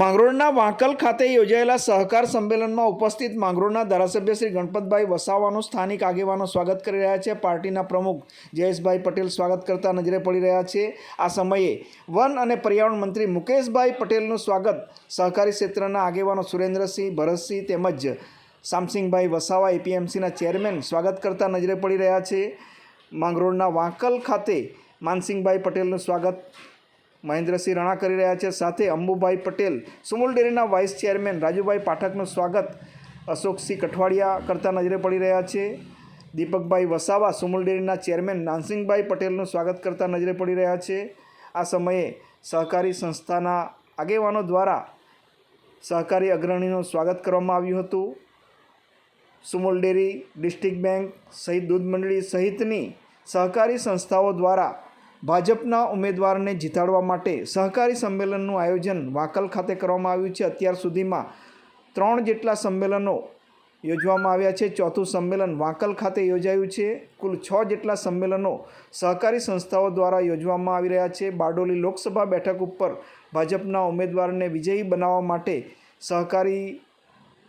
માંગરોળના વાંકલ ખાતે યોજાયેલા સહકાર સંમેલનમાં ઉપસ્થિત માંગરોળના ધારાસભ્ય શ્રી ગણપતભાઈ વસાવાનું સ્થાનિક આગેવાનો સ્વાગત કરી રહ્યા છે. પાર્ટીના પ્રમુખ જયેશભાઈ પટેલ સ્વાગત કરતા નજરે પડી રહ્યા છે. આ સમયે વન અને પર્યાવરણ મંત્રી મુકેશભાઈ પટેલનું સ્વાગત સહકારી ક્ષેત્રના આગેવાનો સુરેન્દ્રસિંહ ભરતસિંહ તેમજ સામસિંગભાઈ વસાવા એપીએમસીના ચેરમેન સ્વાગત કરતા નજરે પડી રહ્યા છે. માંગરોળના વાંકલ ખાતે માનસિંહભાઈ પટેલનું સ્વાગત મહેન્દ્રસિંહ રાણા કરી રહ્યા છે. સાથે અંબુભાઈ પટેલ, સુમુલ ડેરીના વાઇસ ચેરમેન રાજુભાઈ પાઠકનું સ્વાગત અશોકસિંહ કઠવાડિયા કરતા નજરે પડી રહ્યા છે. દીપકભાઈ વસાવા, સુમુલ ડેરીના ચેરમેન નાનસિંહભાઈ પટેલનું સ્વાગત કરતા નજરે પડી રહ્યા છે. આ સમયે સહકારી સંસ્થાના આગેવાનો દ્વારા સહકારી અગ્રણીનું સ્વાગત કરવામાં આવ્યું હતું. સુમુલ ડેરી ડિસ્ટ્રિક્ટ બેંક સહિત દૂધ મંડળી સહિતની સહકારી સંસ્થાઓ દ્વારા ભાજપના ઉમેદવારને જીતાડવા માટે સહકારી સંમેલનનું આયોજન વાકલ ખાતે કરવામાં આવ્યું છે. અત્યાર સુધીમાં ત્રણ જેટલા સંમેલનો યોજવામાં આવ્યા છે. ચોથું સંમેલન વાંકલ ખાતે યોજાયું છે. કુલ છ જેટલા સંમેલનો સહકારી સંસ્થાઓ દ્વારા યોજવામાં આવી રહ્યા છે. બારડોલી લોકસભા બેઠક ઉપર ભાજપના ઉમેદવારને વિજયી બનાવવા માટે સહકારી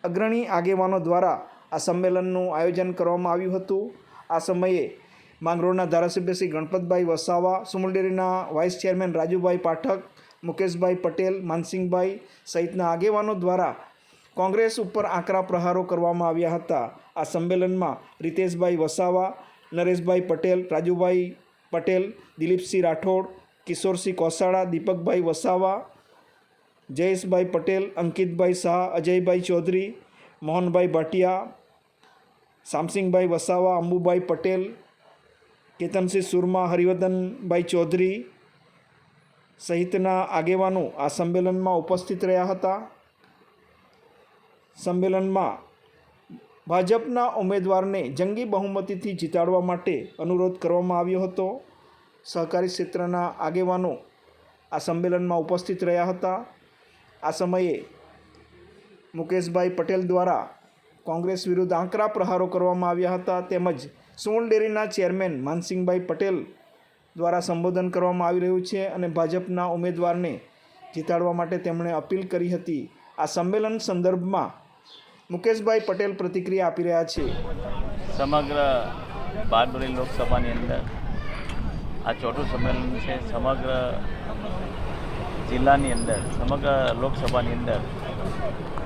અગ્રણી આગેવાનો દ્વારા આ સંમેલનનું આયોજન કરવામાં આવ્યું હતું. આ સમયે માંગરોળના ધારાસભ્ય શ્રી ગણપતભાઈ વસાવા સુમલડેરીના વાઇસ ચેરમેન રાજુભાઈ પાઠક, મુકેશભાઈ પટેલ, માનસિંહભાઈ સહિતના આગેવાનો દ્વારા કોંગ્રેસ ઉપર આકરા પ્રહારો કરવામાં આવ્યા હતા. આ સંમેલનમાં રીતેશભાઈ વસાવા, નરેશભાઈ પટેલ, રાજુભાઈ પટેલ, દિલીપસિંહ રાઠોડ, કિશોરસિંહ કોસાળા દીપકભાઈ વસાવા, જયેશભાઈ પટેલ, અંકિતભાઈ શાહ, અજયભાઈ ચૌધરી, મોહનભાઈ ભાટિયા સામસિંગભાઈ વસાવા, અંબુભાઈ પટેલ કેતનસિંહ સુરમા હરિવર્ધનભાઈ ચૌધરી સહિતના આગેવાનો આ સંમેલનમાં ઉપસ્થિત રહ્યા હતા. સંમેલનમાં ભાજપના ઉમેદવારને જંગી બહુમતીથી જીતાડવા માટે અનુરોધ કરવામાં આવ્યો હતો. સહકારી ક્ષેત્રના આગેવાનો આ સંમેલનમાં ઉપસ્થિત રહ્યા હતા. આ સમયે મુકેશભાઈ પટેલ દ્વારા કોંગ્રેસ વિરુદ્ધ આંકરા પ્રહારો કરવામાં આવ્યા હતા તેમજ સુમુલ ડેરીના ચેરમેન માનસિંહભાઈ પટેલ દ્વારા સંબોધન કરવામાં આવી રહ્યું છે અને ભાજપના ઉમેદવારને જીતાડવા માટે તેમણે અપીલ કરી હતી. આ સંમેલન સંદર્ભમાં મુકેશભાઈ પટેલ પ્રતિક્રિયા આપી રહ્યા છે. સમગ્ર બારડોલી લોકસભાની અંદર આ ચોથું સંમેલન છે. સમગ્ર જિલ્લાની અંદર, સમગ્ર લોકસભાની અંદર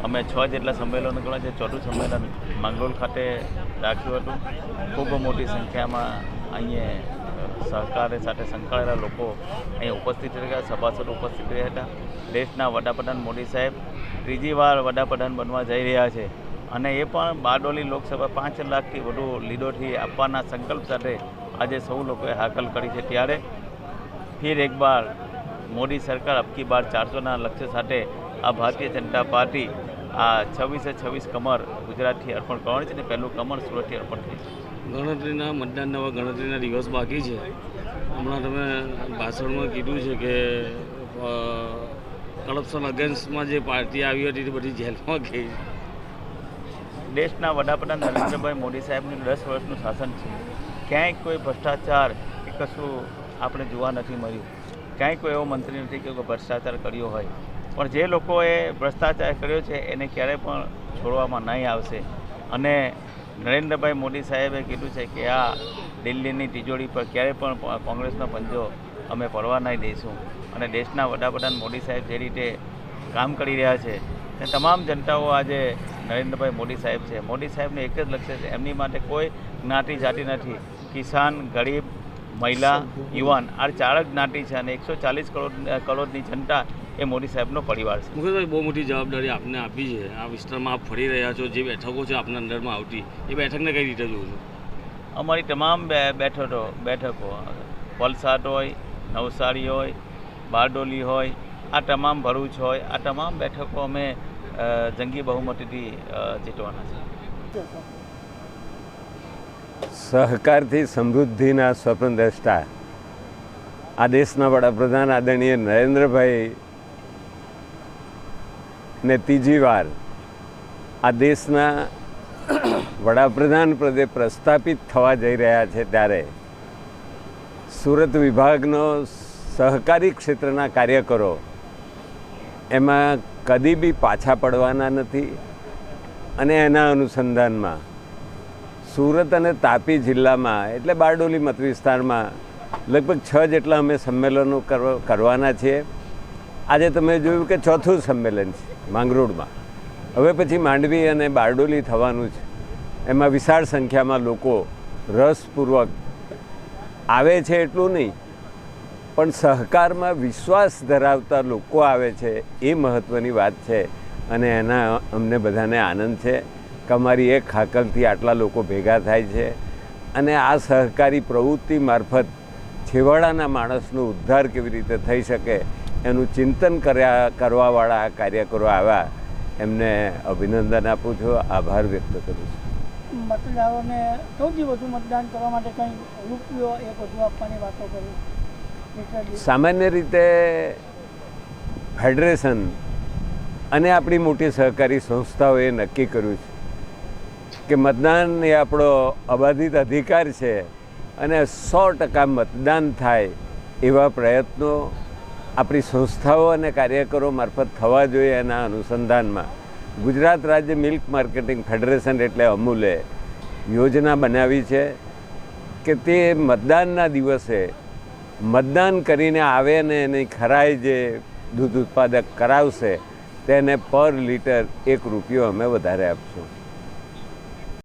અમે છ જેટલા સંમેલનો કર્યા છે. ચોથું સંમેલન માંગરોળ ખાતે રાખ્યું હતું. ખૂબ મોટી સંખ્યામાં અહીંયા સહકારે સાથે સંકળાયેલા લોકો અહીંયા ઉપસ્થિત રહ્યા, સભાસદ ઉપસ્થિત રહ્યા હતા. દેશના વડાપ્રધાન મોદી સાહેબ ત્રીજી વાર વડાપ્રધાન બનવા જઈ રહ્યા છે અને એ પણ બારડોલી લોકસભા પાંચ લાખથી વધુ લીડોથી આપવાના સંકલ્પ સાથે આજે સૌ લોકોએ હાકલ કરી છે. ત્યારે ફિર એક બાર મોદી સરકાર અબકી બાર ચારસોના લક્ષ્ય સાથે આ ભારતીય જનતા પાર્ટી આ છવ્વીસે છવ્વીસ કમર ગુજરાતથી અર્પણ કરવાની છે ને પહેલું કમર સુરતથી અર્પણ થઈ છે. ગણતરીના મતદાન નવા ગણતરીના દિવસ બાકી છે. હમણાં તમે ભાષણમાં કીધું છે કે કરપ્શન અગેન્સ્ટમાં જે પાર્ટી આવી હતી તે બધી જેલમાં ગઈ. દેશના વડાપ્રધાન નરેન્દ્રભાઈ મોદી સાહેબનું દસ વર્ષનું શાસન છે. ક્યાંય કોઈ ભ્રષ્ટાચાર કે કશું આપણે જોવા નથી મળ્યું. ક્યાંય કોઈ એવો મંત્રી નથી કે કોઈ ભ્રષ્ટાચાર કર્યો હોય. પણ જે લોકોએ ભ્રષ્ટાચાર કર્યો છે એને ક્યારેય પણ છોડવામાં નહીં આવશે. અને નરેન્દ્રભાઈ મોદી સાહેબે કીધું છે કે આ દિલ્હીની તિજોરી પર ક્યારેય પણ કોંગ્રેસનો પંજો અમે પડવા નહીં દઈશું. અને દેશના વડાપ્રધાન મોદી સાહેબ જે રીતે કામ કરી રહ્યા છે અને તમામ જનતાઓ આજે નરેન્દ્રભાઈ મોદી સાહેબ છે. મોદી સાહેબને એક જ લક્ષ્ય છે એમની માટે કોઈ જ્ઞાતિ જાતિ નથી. કિસાન ગરીબ મહિલા યુવાન આ ચાર જ જ્ઞાતિ છે અને એકસો ચાલીસ કરોડ કરોડની જનતા એ મોદી સાહેબનો પરિવાર છે. મુકેશભાઈ બહુ મોટી જવાબદારી આપને આપી છે. આ વિસ્તારમાં આપ ફરી રહ્યા છો જે બેઠકો છે આપના અંદરમાં આવતી એ બેઠકને કઈ રીતે જોવો છો? અમારી તમામ બે બેઠકો બેઠકો વલસાડ હોય નવસારી હોય બારડોલી હોય આ તમામ ભરૂચ હોય આ તમામ બેઠકો અમે જંગી બહુમતીથી જીતવાના છે. સહકારથી સમૃદ્ધિના સ્વપ્નદ્રષ્ટા આ દેશના વડાપ્રધાન આદરણીય નરેન્દ્રભાઈ ને ત્રીજી વાર આ દેશના વડાપ્રધાન પદે પ્રસ્થાપિત થવા જઈ રહ્યા છે ત્યારે સુરત વિભાગનો સહકારી ક્ષેત્રના કાર્યકરો એમાં કદી બી પાછા પડવાના નથી અને એના અનુસંધાનમાં સુરત અને તાપી જિલ્લામાં એટલે બારડોલી મત વિસ્તારમાં લગભગ છ જેટલા અમે સંમેલનો કરવ- કરવાના છીએ. આજે તમે જોયું કે ચોથું સંમેલન છે. માંગરોળમાં. હવે પછી માંડવી અને બારડોલી થવાનું છે. એમાં વિશાળ સંખ્યામાં લોકો રસપૂર્વક આવે છે એટલું નહીં, પણ સહકારમાં વિશ્વાસ ધરાવતા લોકો આવે છે, એ મહત્ત્વની વાત છે અને એના અમને બધાને આનંદ છે. કે અમારી એક હાકલથી આટલા લોકો ભેગા થાય છે અને આ સહકારી પ્રવૃત્તિ મારફત છેવાડાના માણસનો ઉદ્ધાર કેવી રીતે થઈ શકે એનું ચિંતન કર્યા કરવાવાળા કાર્યકરો આવ્યા એમને અભિનંદન આપું છું આભાર વ્યક્ત કરું છું. મતદારોને સૌથી વધુ મતદાન કરવા માટે કંઈ રૂપિયો એ બધું આપવાની વાતો કરી? સામાન્ય રીતે ફેડરેશન અને આપણી મોટી સહકારી સંસ્થાઓએ નક્કી કર્યું છે કે મતદાન એ આપણો અબાધિત અધિકાર છે અને સો ટકા મતદાન થાય એવા પ્રયત્નો આપણી સંસ્થાઓ અને કાર્યકરો મારફત થવા જોઈએ એના અનુસંધાનમાં. ગુજરાત રાજ્ય મિલ્ક માર્કેટિંગ ફેડરેશન એટલે અમૂલે યોજના બનાવી છે કે તે મતદાનના દિવસે મતદાન કરીને આવે ને એની ખરાઈ જે દૂધ ઉત્પાદક કરાવશે, તેને પર લીટર એક રૂપિયો અમે વધારે આપશું.